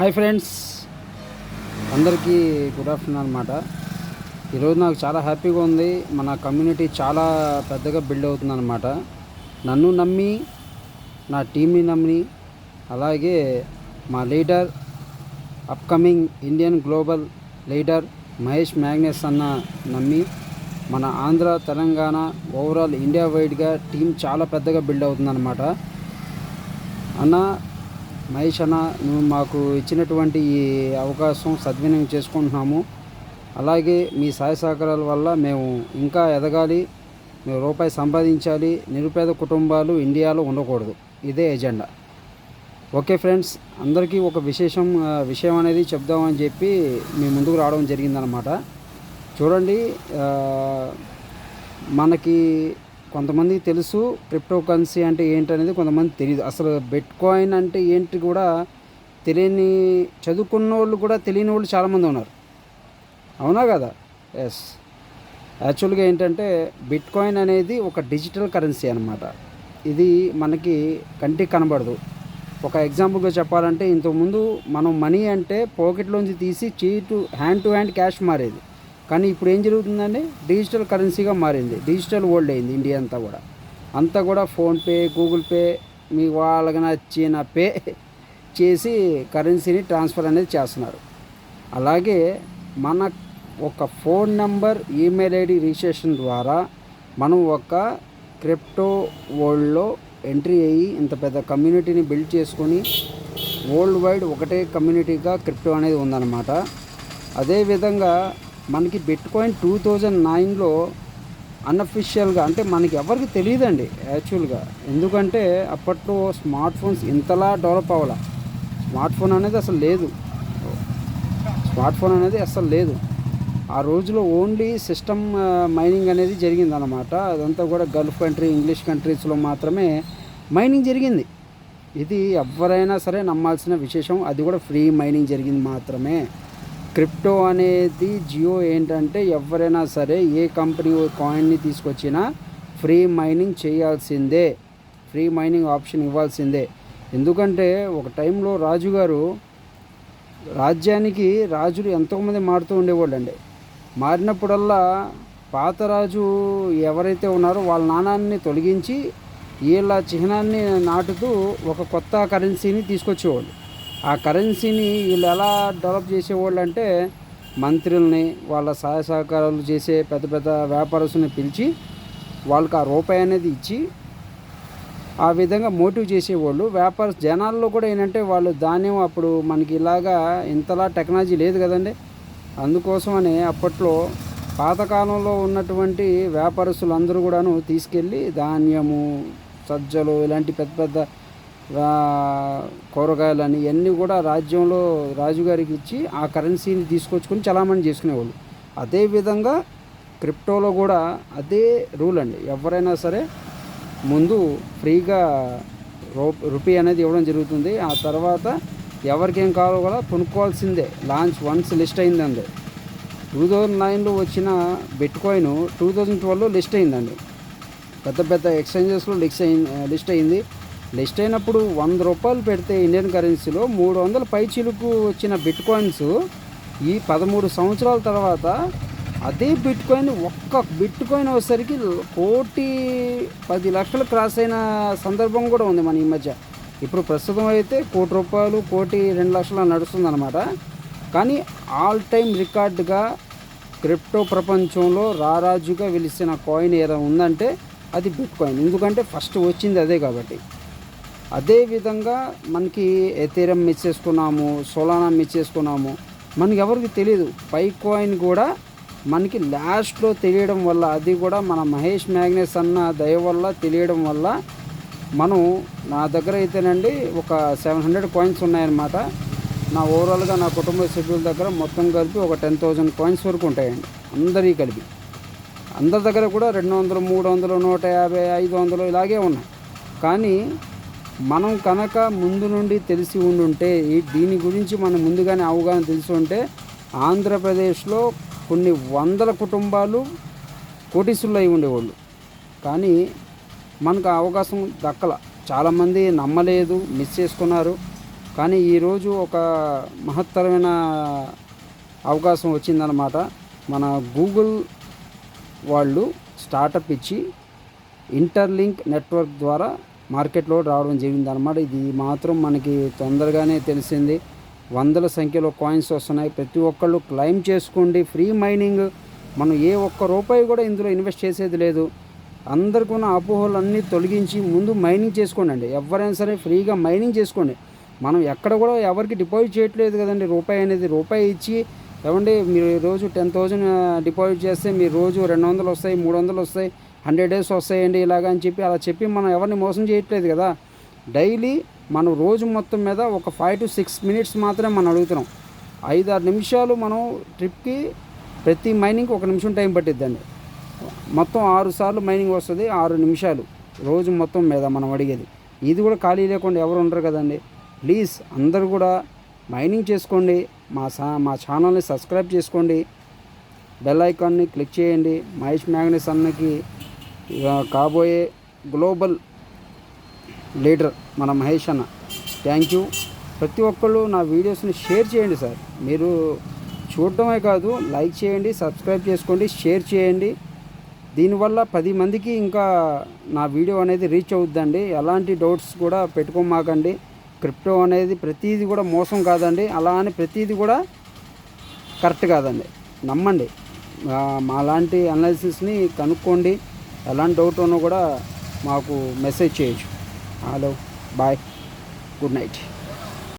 Hi friends. అందరికీ good afternoon అనమాట ఈరోజు నాకు చాలా హ్యాపీగా ఉంది. మన కమ్యూనిటీ చాలా పెద్దగా బిల్డ్ అవుతుంది అనమాట నన్ను నమ్మి నా టీమ్ని నమ్మి అలాగే మా leader upcoming Indian global leader Mahesh మ్యాగ్నెస్ అన్న నమ్మి మన ఆంధ్ర తెలంగాణ ఓవరాల్ ఇండియా వైడ్గా టీం చాలా పెద్దగా బిల్డ్ అవుతుందన్నమాట అన్న మహేష్ అన్న నువ్వు మాకు ఇచ్చినటువంటి ఈ అవకాశం సద్వినియోగం చేసుకుంటున్నాము. అలాగే మీ సహాయ సహకారాల వల్ల మేము ఇంకా ఎదగాలి మేము రూపాయి సంపాదించాలి నిరుపేద కుటుంబాలు ఇండియాలో ఉండకూడదు. ఇదే ఎజెండా. ఓకే ఫ్రెండ్స్ అందరికీ ఒక విశేషం విషయం అనేది చెప్దామని చెప్పి మీ ముందుకు రావడం జరిగిందనమాట చూడండి మనకి కొంతమందికి తెలుసు క్రిప్టో కరెన్సీ అంటే ఏంటనేది కొంతమంది తెలియదు అసలు బిట్ కాయిన్ అంటే ఏంటి కూడా తెలియని చదువుకున్న వాళ్ళు కూడా తెలియని వాళ్ళు చాలామంది ఉన్నారు. అవునా కదా? ఎస్ యాక్చువల్గా ఏంటంటే బిట్ కాయిన్ అనేది ఒక డిజిటల్ కరెన్సీ అనమాట ఇది మనకి కంటికి కనబడదు. ఒక ఎగ్జాంపుల్గా చెప్పాలంటే ఇంతకుముందు మనం మనీ అంటే పాకెట్లోంచి తీసి చీ to hand to hand cash మారేది. కానీ ఇప్పుడు ఏం జరుగుతుందండి డిజిటల్ కరెన్సీగా మారింది. డిజిటల్ వరల్డ్ అయింది ఇండియా అంతా కూడా. అంతా కూడా ఫోన్పే గూగుల్ పే మీ వాళ్ళకి నచ్చిన పే చేసి కరెన్సీని ట్రాన్స్ఫర్ అనేది చేస్తున్నారు. అలాగే మన ఒక phone number email ID registration ద్వారా మనం ఒక క్రిప్టో వరల్డ్లో ఎంట్రీ అయ్యి ఇంత పెద్ద కమ్యూనిటీని బిల్డ్ చేసుకొని వరల్డ్ వైడ్ ఒకటే కమ్యూనిటీగా క్రిప్టో అనేది ఉందన్నమాట. అదేవిధంగా మనకి బిట్ కాయిన్ టూ థౌజండ్ నైన్లో అన్అఫిషియల్గా అంటే మనకి ఎవరికి తెలియదండి యాక్చువల్గా ఎందుకంటే అప్పట్లో స్మార్ట్ ఫోన్స్ ఇంతలా డెవలప్ అవ్వాల? స్మార్ట్ ఫోన్ అనేది అసలు లేదు. స్మార్ట్ ఫోన్ అనేది అసలు లేదు. ఆ రోజులో ఓన్లీ సిస్టమ్ మైనింగ్ అనేది జరిగింది అనమాట అదంతా కూడా గల్ఫ్ కంట్రీ ఇంగ్లీష్ కంట్రీస్లో మాత్రమే మైనింగ్ జరిగింది. ఇది ఎవరైనా సరే నమ్మాల్సిన విశేషం. అది కూడా ఫ్రీ మైనింగ్ జరిగింది మాత్రమే. క్రిప్టో అనేది జియో ఏంటంటే ఎవరైనా సరే ఏ కంపెనీ కాయిన్ని తీసుకొచ్చినా ఫ్రీ మైనింగ్ చేయాల్సిందే. ఫ్రీ మైనింగ్ ఆప్షన్ ఇవ్వాల్సిందే. ఎందుకంటే ఒక టైంలో రాజుగారు రాజ్యానికి రాజులు ఎంతోమంది మారుతూ ఉండేవాళ్ళు అండి మారినప్పుడల్లా పాత రాజు ఎవరైతే ఉన్నారో వాళ్ళ నాణాన్ని తొలగించి వీళ్ళ చిహ్నాన్ని నాటుతూ ఒక కొత్త కరెన్సీని తీసుకొచ్చేవాళ్ళు. ఆ కరెన్సీని వీళ్ళు ఎలా డెవలప్ చేసేవాళ్ళు అంటే మంత్రుల్ని వాళ్ళ సహాయ సహకారాలు చేసే పెద్ద పెద్ద వ్యాపారస్తుని పిలిచి వాళ్ళకి ఆ రూపాయి అనేది ఇచ్చి ఆ విధంగా మోటివ్ చేసేవాళ్ళు. వ్యాపార జనాల్లో కూడా ఏంటంటే వాళ్ళు ధాన్యం అప్పుడు మనకి ఇలాగా ఇంతలా టెక్నాలజీ లేదు కదండి. అందుకోసమని అప్పట్లో పాతకాలంలో ఉన్నటువంటి వ్యాపారస్తులు అందరూ కూడాను తీసుకెళ్ళి ధాన్యము సజ్జలు ఇలాంటి పెద్ద పెద్ద కూరగాయలు కూరగాయలని ఇవన్నీ కూడా రాజ్యంలో రాజుగారికి ఇచ్చి ఆ కరెన్సీని తీసుకొచ్చుకొని చలామణి చేసుకునేవాళ్ళు. అదేవిధంగా క్రిప్టోలో కూడా అదే రూల్ అండి. ఎవరైనా సరే ముందు ఫ్రీగా రూ రూపీ అనేది ఇవ్వడం జరుగుతుంది. ఆ తర్వాత ఎవరికేం కావాలో కూడా కొనుక్కోవాల్సిందే. లాంచ్ వన్స్ లిస్ట్ అయిందండి. టూ థౌజండ్ నైన్లో వచ్చిన బిట్ కాయిన్ టూ థౌజండ్ ట్వెల్వ్లో లిస్ట్ అయిందండి. పెద్ద పెద్ద ఎక్స్చేంజెస్లో లిస్ట్ అయింది లిస్ట్ అయింది. లిస్ట్ అయినప్పుడు వంద రూపాయలు పెడితే ఇండియన్ కరెన్సీలో మూడు వందల పైచీలకు వచ్చిన బిట్ కాయిన్స్ ఈ పదమూడు సంవత్సరాల తర్వాత అదే బిట్ కాయిన్ ఒక్క బిట్ కాయిన్ వచ్చేసరికి కోటి పది లక్షలు క్రాస్ అయిన సందర్భం కూడా ఉంది మన ఈ మధ్య. ఇప్పుడు ప్రస్తుతం అయితే కోటి రూపాయలు కోటి రెండు లక్షలు నడుస్తుందన్నమాట. కానీ ఆల్ టైమ్ రికార్డుగా క్రిప్టో ప్రపంచంలో రారాజుగా వెలిసిన కాయిన్ ఏదో ఉందంటే అది బిట్ కాయిన్ ఎందుకంటే ఫస్ట్ వచ్చింది అదే కాబట్టి. అదేవిధంగా మనకి ఎథేరియం మిస్ చేసుకున్నాము సోలానా మిస్ చేసుకున్నాము. మనకి ఎవరికి తెలియదు పై కాయిన్ కూడా మనకి లాస్ట్లో తెలియడం వల్ల అది కూడా మన మహేష్ మ్యాగ్నెస్ అన్న దయ వల్ల తెలియడం వల్ల మనం నా దగ్గర అయితేనండి ఒక సెవెన్ హండ్రెడ్ కాయిన్స్ ఉన్నాయన్నమాట. నా ఓవరాల్గా నా కుటుంబ సభ్యుల దగ్గర మొత్తం కలిపి ఒక టెన్ థౌజండ్ కాయిన్స్ వరకు ఉంటాయండి అందరికీ కలిపి. అందరి దగ్గర కూడా రెండు వందలు మూడు వందలు నూట యాభై ఐదు వందలు ఇలాగే ఉన్నాయి. కానీ మనం కనుక ముందు నుండి తెలిసి ఉండుంటే ఈ దీని గురించి మనం ముందుగానే అవగాహన తెలిసి ఉంటే ఆంధ్రప్రదేశ్లో కొన్ని వందల కుటుంబాలు కోటీసులు అయి ఉండేవాళ్ళు. కానీ మనకు ఆ అవకాశం దక్కల. చాలామంది నమ్మలేదు మిస్ చేసుకున్నారు. కానీ ఈరోజు ఒక మహత్తరమైన అవకాశం వచ్చిందనమాట మన గూగుల్ వాళ్ళు స్టార్టప్ ఇచ్చి ఇంటర్లింక్ నెట్వర్క్ ద్వారా మార్కెట్లో రావడం జరిగింది అనమాట ఇది మాత్రం మనకి తొందరగానే తెలిసింది. వందల సంఖ్యలో కాయిన్స్ వస్తున్నాయి. ప్రతి ఒక్కళ్ళు క్లైమ్ చేసుకోండి. ఫ్రీ మైనింగ్ మనం ఏ ఒక్క రూపాయి కూడా ఇందులో ఇన్వెస్ట్ చేసేది లేదు. అందరికీ ఉన్న అపోహలన్నీ తొలగించి ముందు మైనింగ్ చేసుకోండి అండి ఎవరైనా సరే ఫ్రీగా మైనింగ్ చేసుకోండి. మనం ఎక్కడ కూడా ఎవరికి డిపాజిట్ చేయట్లేదు కదండి. రూపాయి అనేది రూపాయి ఇచ్చి ఏమండి మీరు రోజు టెన్ థౌజండ్ డిపాజిట్ చేస్తే మీరు రోజు రెండు వందలు వస్తాయి మూడు వందలు వస్తాయి. హండ్రెడ్ డేస్ వస్తాయండి ఇలాగ అని చెప్పి అలా చెప్పి మనం ఎవరిని మోసం చేయట్లేదు కదా. డైలీ మనం రోజు మొత్తం మీద ఒక ఫైవ్ టు సిక్స్ మినిట్స్ మాత్రమే మనం అడుగుతున్నాం. ఐదు ఆరు నిమిషాలు మనం ట్రిప్కి ప్రతి మైనింగ్కి ఒక నిమిషం టైం పట్టిద్దండి. మొత్తం ఆరు సార్లు మైనింగ్ వస్తుంది ఆరు నిమిషాలు రోజు మొత్తం మీద మనం అడిగేది. ఇది కూడా ఖాళీ లేకుండా ఎవరు ఉండరు కదండి. ప్లీజ్ అందరు కూడా మైనింగ్ చేసుకోండి మా సా మా ఛానల్ని సబ్స్క్రైబ్ చేసుకోండి. బెల్ ఐకాన్ని క్లిక్ చేయండి. మహేష్ మ్యాగ్నెస్ అన్నకి కాబోయే గ్లోబల్ లీడర్ మన మహేష్ అన్న. థ్యాంక్ యూ ప్రతి ఒక్కళ్ళు నా వీడియోస్ని షేర్ చేయండి సార్. మీరు చూడటమే కాదు లైక్ చేయండి సబ్స్క్రైబ్ చేసుకోండి షేర్ చేయండి. దీనివల్ల పది మందికి ఇంకా నా వీడియో అనేది రీచ్ అవుద్దండి. ఎలాంటి డౌట్స్ కూడా పెట్టుకోమాకండి. క్రిప్టో అనేది ప్రతిదీ కూడా మోసం కాదండి. అలా అని ప్రతిదీ కూడా కరెక్ట్ కాదండి. నమ్మండి. మాలాంటి అనాలిసిస్ని కనుక్కోండి. ఎలాంటి డౌట్ ఉన్నా కూడా మాకు మెసేజ్ చేయొచ్చు. Hello bye good night.